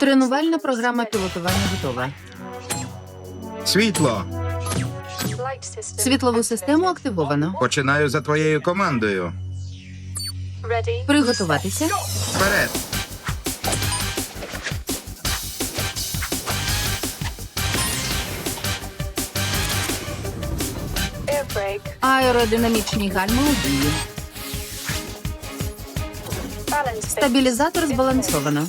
Тренувальна програма пілотування готова. Світло. Світлову систему активовано. Починаю за твоєю командою. Приготуватися. Вперед. Аеродинамічні гальма у дії. Стабілізатор збалансовано.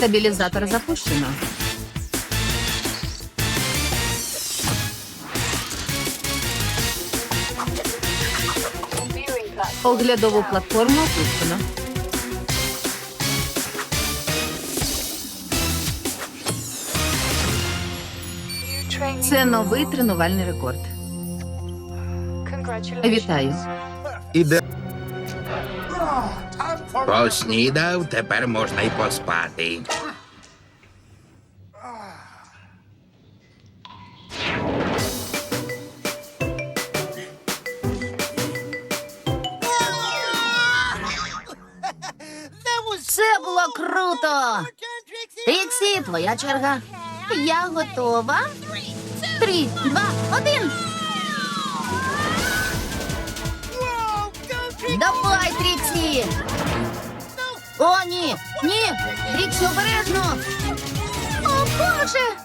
Стабілізатор запущено. Оглядову платформу опущено. Це новий тренувальний рекорд. Вітаю. Іде. Поснідав, тепер можна й поспати. Це було круто! Тріксі, твоя черга. Я готова. Три, два, один. Давай, Тріксі! О, ні! Ні! Тріксі, обережно! О, Боже!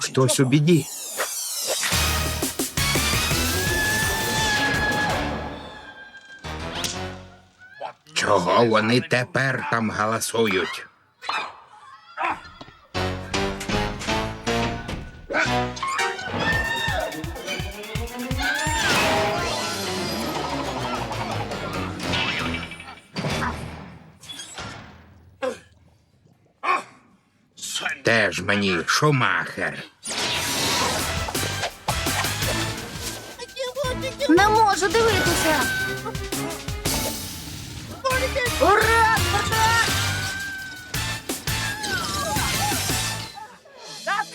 Хтось у біді. Чого вони тепер там галасують? Теж мені шумахер. Не можу дивитися. Ура!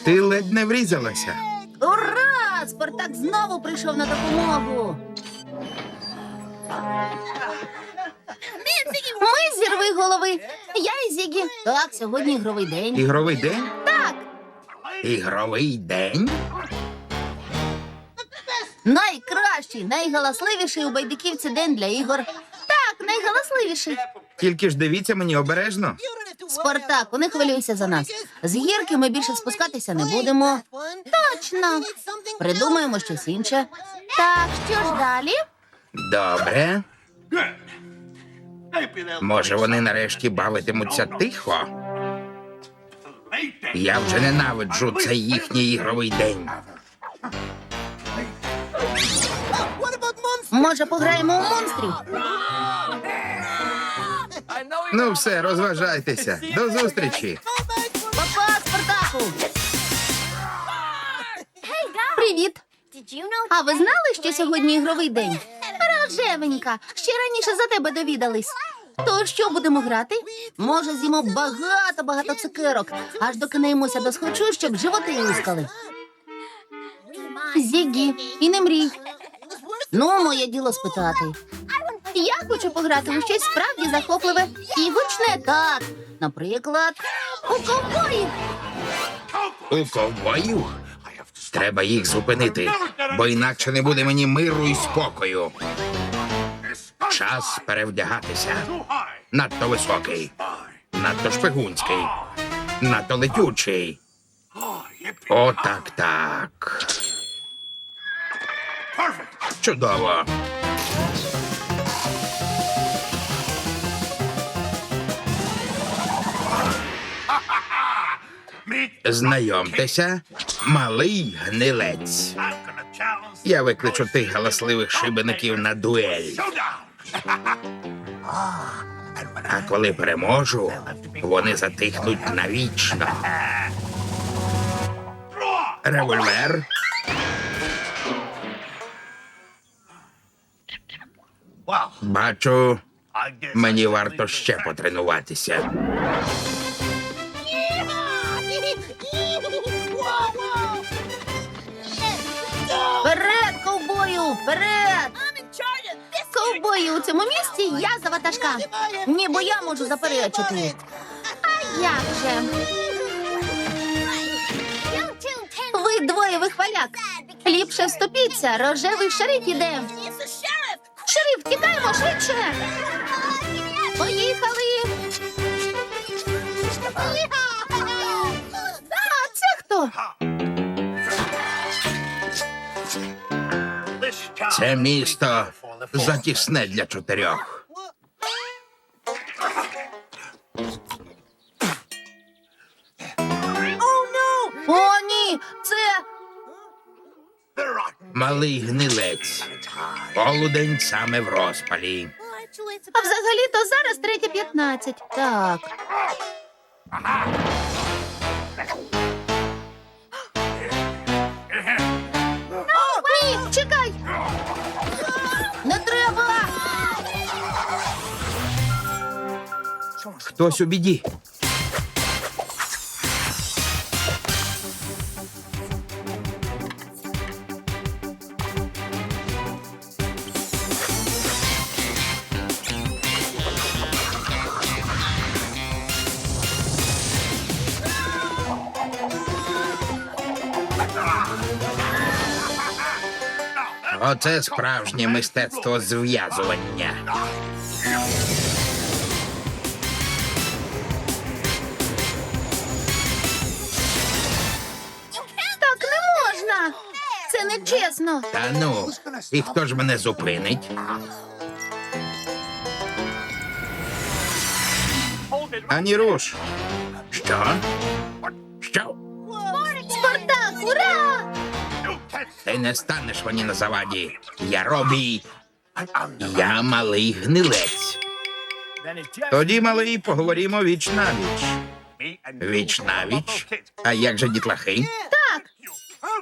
Ти ледь не врізалася. Ура! Спартак знову прийшов на допомогу. Ми зірви голови. Я і Зігі. Так, сьогодні ігровий день. Ігровий день? Ігровий день? найкращий, найгаласливіший у байдиківці день для ігор. Так, найгаласливіший. Тільки ж дивіться мені обережно. Спартак, не хвилюйся за нас. З гірки ми більше спускатися не будемо. Точно. Придумаємо щось інше. Так, що ж далі? Добре. Може, вони нарешті бавитимуться тихо? Я вже ненавиджу цей їхній ігровий день. Може, пограємо у монстрів? Ну, все, розважайтеся. До зустрічі. Папа, Спартаку! Привіт! А ви знали, що сьогодні ігровий день? Рожевенька, ще раніше за тебе довідались. То що будемо грати? Може, з'їмо багато-багато цукерок, аж докинемося до схочу, щоб животи лускали. Зігі, і не мрій. Ну, моє діло спитати. Я хочу пограти у щось справді захопливе і гучне так. Наприклад, у ковбоїв. У ковбоїв? Треба їх зупинити, бо інакше не буде мені миру і спокою. Час перевдягатися. Надто високий, надто шпигунський, надто летючий. О, так, так. Чудово. Знайомтеся, малий гнилець. Я викличу тих галасливих шибеників на дуель. А коли переможу, вони затихнуть навічно. Револьвер. Бачу, мені варто ще потренуватися. Вперед, вперед! Ковбої у цьому місті я за ватажка. Ні, бо я можу заперечити. А як же? Ви двоє вихваляк. Ліпше вступіться, рожевий шериф іде. Шериф, тікаємо швидше. Поїхали. А це хто? Це місто затісне для чотирьох. О, ні, це Малий гнилець. Полудень саме в розпалі. А взагалі-то зараз третя п'ятнадцять. Так. Хтось у біді. Оце справжнє мистецтво зв'язування. Це нечесно. Та ну, і хто ж мене зупинить? Ані руш. Що? Що? Спартак, ура! Ти не станеш мені на заваді. Я робій. Я малий гнилець. Тоді, малий, поговоримо віч на віч. Віч на віч? А як же дітлахи?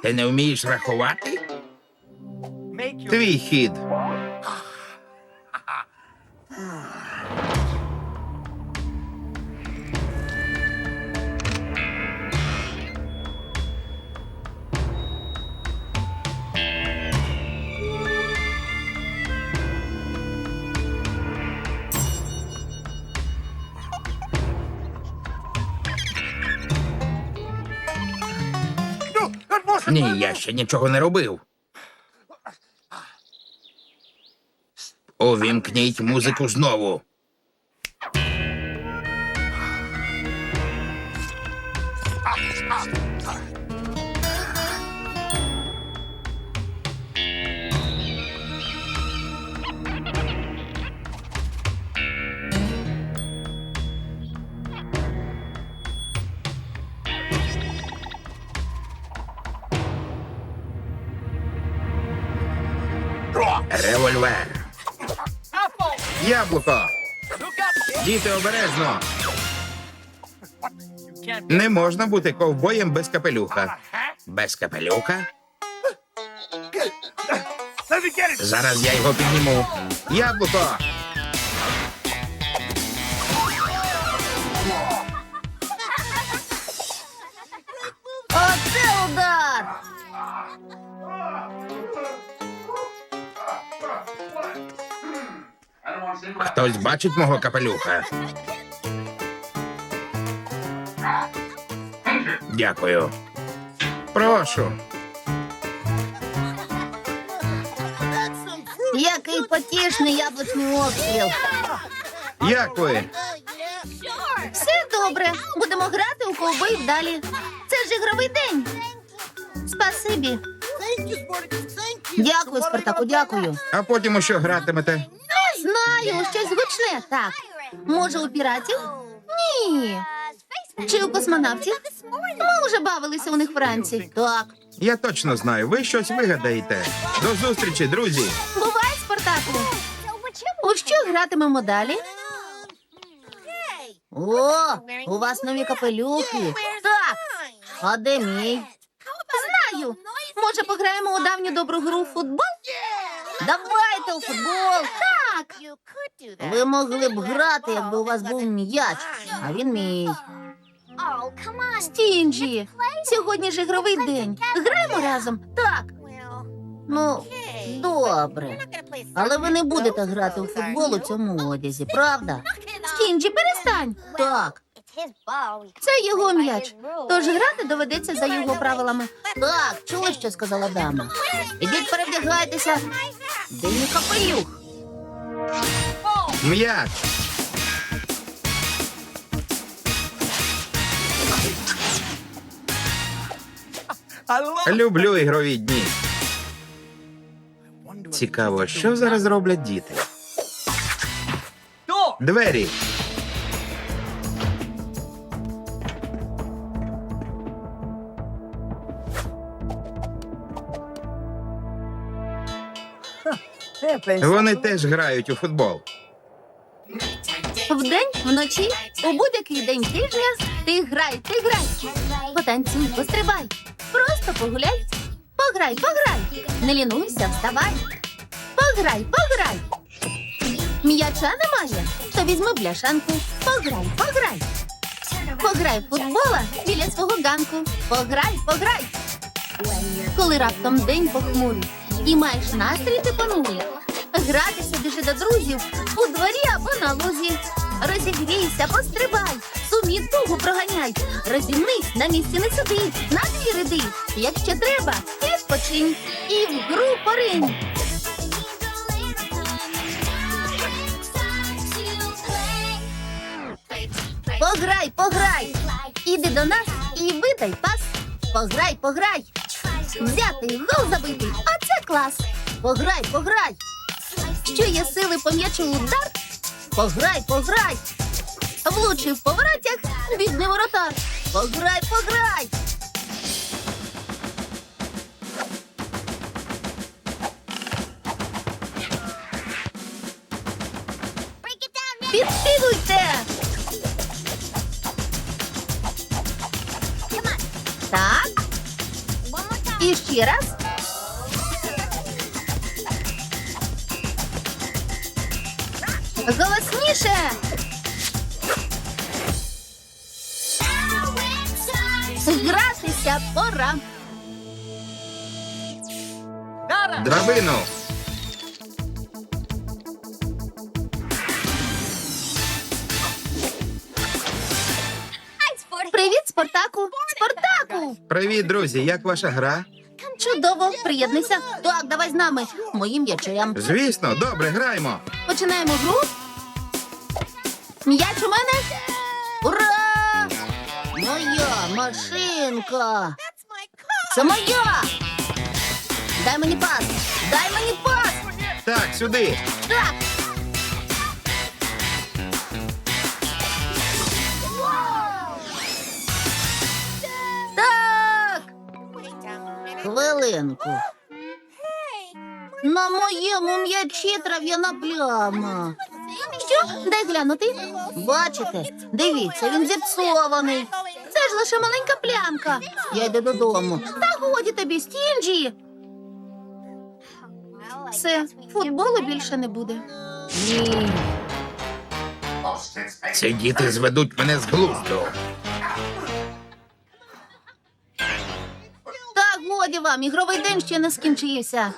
Ти не вмієш рахувати? Твій хід. Ні, я ще нічого не робив. Увімкніть музику знову. Револьвер. Яблуко. Діти обережно. Не можна бути ковбоєм без капелюха. Без капелюха? Зараз я його підніму. Яблуко. Хтось бачить мого капелюха. Дякую. Прошу. Який потішний яблучний обстріл. Як ви? Все добре. Будемо грати у ковбоїв далі. Це ж ігровий день. Спасибі. Дякую, Спартаку, дякую. А потім у що гратимете? Знаю, щось гучне. Так. Може, у піратів? Ні. Чи у космонавтів? Ми вже бавилися у них вранці. Так. Я точно знаю, ви щось вигадаєте. До зустрічі, друзі. Бувай, Спартаку. У що гратимемо далі? О, у вас нові капелюхи. Так. А де мій? Знаю. Може, пограємо у давню добру гру в футбол? Давайте у футбол. Так. Ви могли б грати, якби у вас був м'яч, а він мій. Стінджі, сьогодні ж ігровий день. Граємо разом. Так. Ну, Добре. Але ви не будете грати у футбол у цьому одязі, правда? Стінджі, перестань. Так, це його м'яч. Тож грати доведеться за його правилами. Так, чули, що сказала дама. Ідіть перевдягайтеся. Де мій капелюх? М'яч. Люблю ігрові дні. Цікаво, що зараз роблять діти. Двері. Вони теж грають у футбол. Вдень, вночі, у будь-який день тижня ти грай, ти грай. Потанцюй, пострибай. Просто погуляй. Пограй, пограй. Не лінуйся, вставай. Пограй, пограй. М'яча немає, то візьми бляшанку. Пограй, пограй. Пограй в футбола біля свого ганку. Пограй, пограй. Коли раптом день похмурий і маєш настрій ти понурий. Гратися біжи до друзів у дворі або на лузі. Розігрійся, пострибай, сумі тугу проганяй. Розімнись, на місці не сиди, на двір іди. Якщо треба, відпочинь і в гру поринь. Пограй, пограй. Іди до нас і видай пас. Пограй, пограй. Взятий, гол забитий. Оце клас. Пограй, пограй. Що є сили по м'ячу удар? Пограй, пограй. Влучив по воротях, бідний воротар. Пограй, пограй. Підкидуйте. Так, і ще раз. Голосніше. Гратися пора. Драбину. Привіт, Спартаку. Спартаку. Привіт, друзі. Як ваша гра? Чудово, приєднуйся. Так, давай з нами. Моїм м'ячем. Звісно, добре, граємо. Починаємо гру. М'яч у мене. Ура! Моя машинка. Це моя. Дай мені пас. Дай мені пас. Так, сюди. Так. Хвилинку. На моєму м'ячі трав'яна пляма. Що? Дай глянути. Бачите? Дивіться, він зіпсований. Це ж лише маленька плямка. Я йду додому. Та годі тобі, стінджі. Все, футболу більше не буде. Ні. Ці діти зведуть мене з глузду. Годі вам, ігровий день ще не скінчився.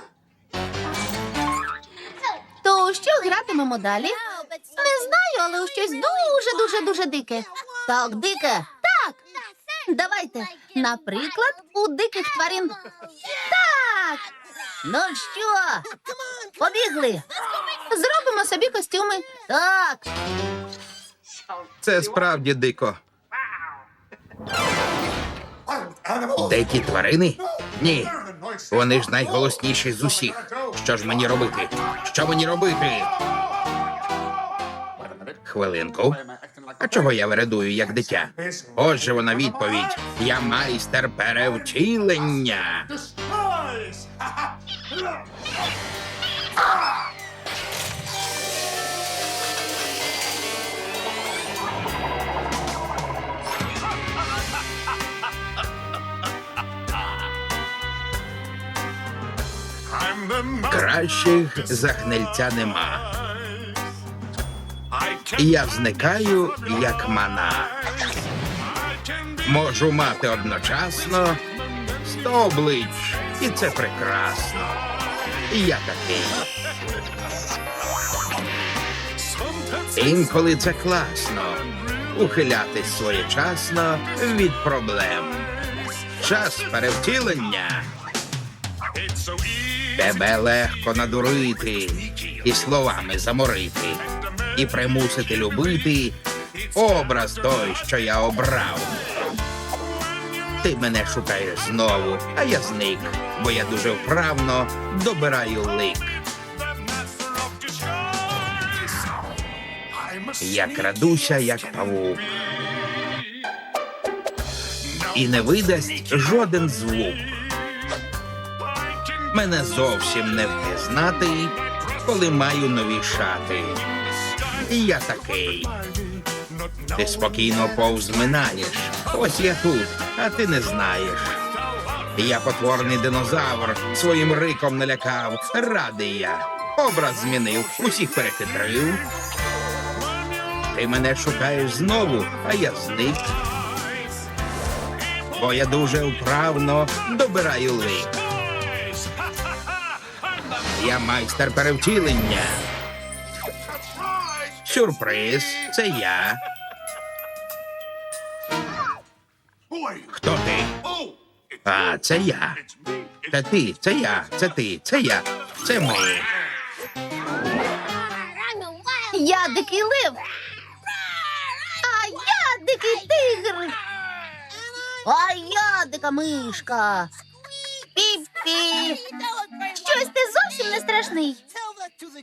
То що гратимемо далі? Не знаю, але у щось дуже, дуже, дуже дике. Так, дике. Так. Давайте. Наприклад, у диких тварин. Так. Ну що? Побігли. Зробимо собі костюми. Так. Це справді дико. Дикі тварини? Ні. Вони ж найголосніші з усіх. Що ж мені робити? Що мені робити? Хвилинку. А чого я вередую, як дитя? Отже, вона відповідь. Я майстер перевтілення. Кращих за хмельця нема. Я зникаю, як мана. Можу мати одночасно сто облич, і це прекрасно. Я такий. Інколи це класно. Ухилятись своєчасно від проблем. Час перевтілення. Тебе легко надурити і словами заморити, і примусити любити образ той, що я обрав. Ти мене шукаєш знову, а я зник, бо я дуже вправно добираю лик. Я крадуся, як павук, і не видасть жоден звук. Мене зовсім не впізнати, коли маю нові шати. І я такий. Ти спокійно повз минаєш. Ось я тут, а ти не знаєш. Я потворний динозавр, своїм риком налякав. Радий я. Образ змінив, усіх перехитрив. Ти мене шукаєш знову, а я зник. Бо я дуже вправно добираю лик. Я майстер перевтілення. Сюрприз, це я. Хто ти? А, це я. Це ти, це я, це ти, це я, це ми. Я дикий лев. А я дикий тигр. А я дика мишка. Пі-пі. Щось ти зовсім не страшний.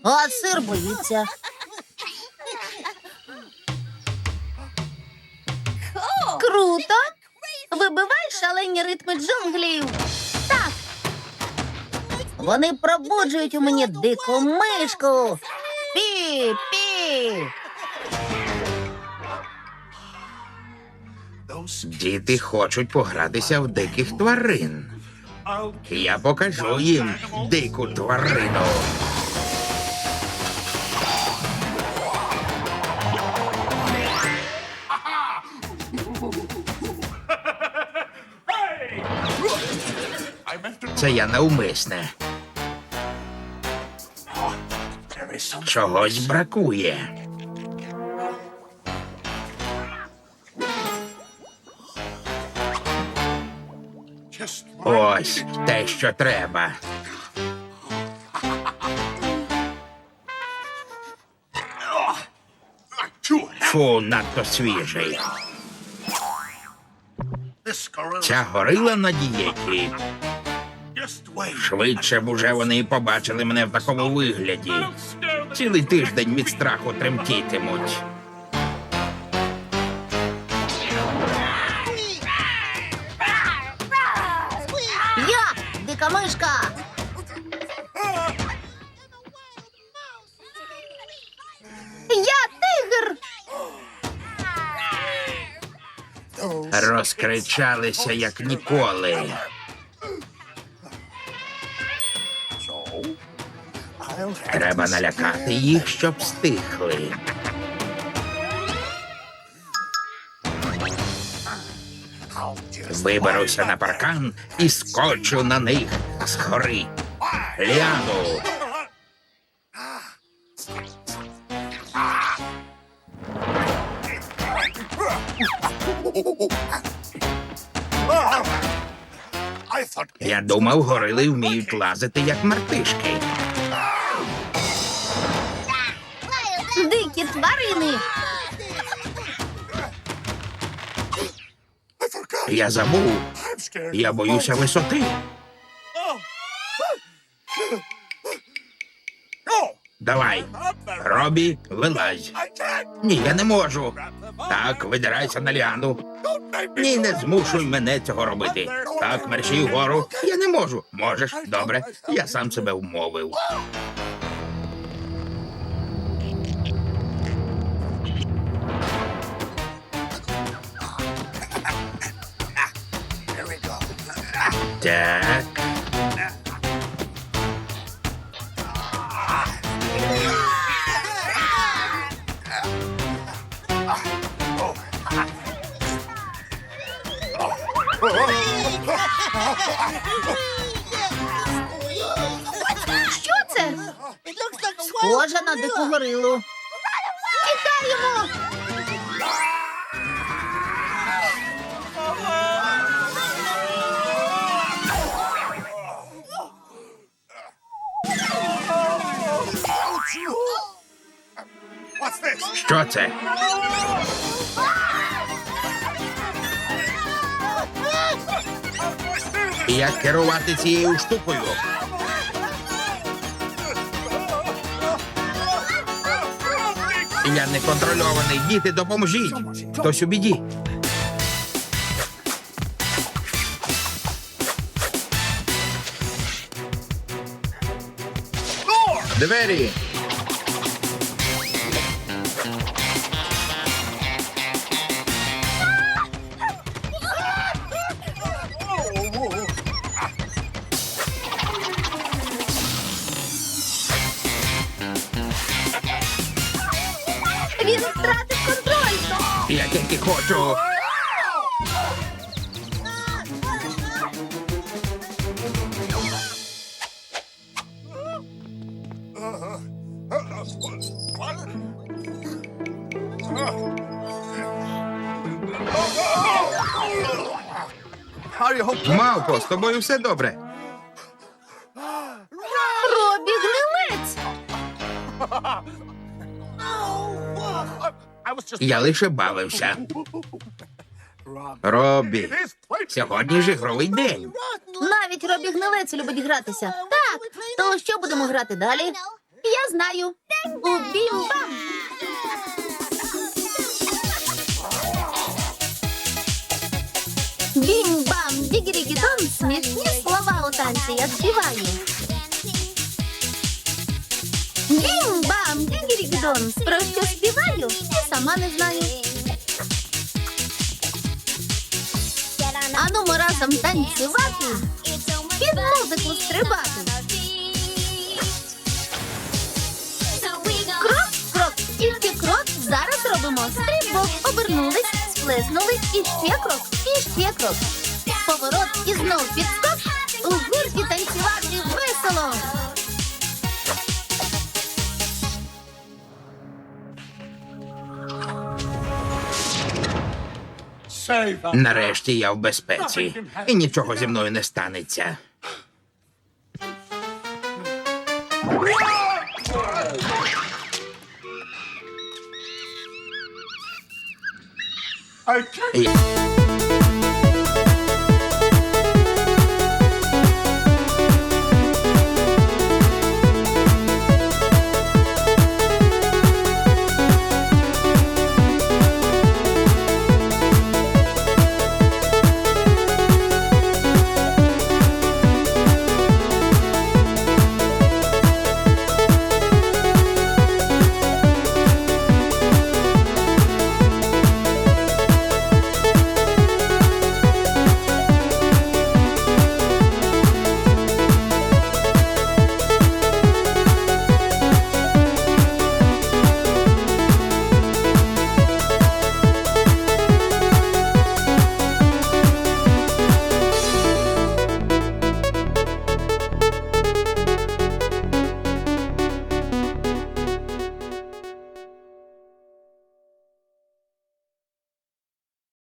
А сир боїться. Круто. Вибивай шалені ритми джунглів. Так. Вони пробуджують у мені дику мишку. Пі-пі. Діти хочуть погратися в диких тварин. Я покажу їм дику тварину. Це я навмисне. Чогось бракує. Ось те, що треба. Фу, надто свіжий. Ця горила на дієті. Швидше б уже вони побачили мене в такому вигляді. Цілий тиждень від страху тремтітимуть. Розкричалися як ніколи. Треба налякати їх, щоб стихли. Виберуся на паркан і скочу на них з гори. Ляну. Я думав, горили вміють лазити як мартишки. Дикі тварини. Я забув. Я боюся висоти. Давай, Робі, вилазь. Ні, я не можу. Так, видирайся на ліану. Ні, не змушуй мене цього робити. Так, мерщій вгору. Я не можу. Можеш, добре. Я сам себе вмовив. Так. Схожа на дику горилу. Тікаємо! Що це? Як керувати цією штукою? Я неконтрольований. Діти, допоможіть. Хтось у біді. Двері. Хочу. Мавпо, з тобою все добре. Робі гнилець. Я лише бавився. Робі, сьогодні ж ігровий день. Навіть Робі гнилець любить гратися. Так, то що будемо грати далі? Я знаю. У бім-бам. Бім-бам, дігірігідон, смішні слова у танці я співаю. Бім-бам, дігірігідон, про що співаю? І сама не знаю. Ану, ми разом танцювати, під музику стрибати. Крок, крок, тільки крок. Зараз робимо стрибок. Обернулись, сплеснули, і ще крок, і ще крок. Поворот і знов підскок. У гурті танцювати весело. Нарешті я в безпеці. І нічого зі мною не станеться. Я-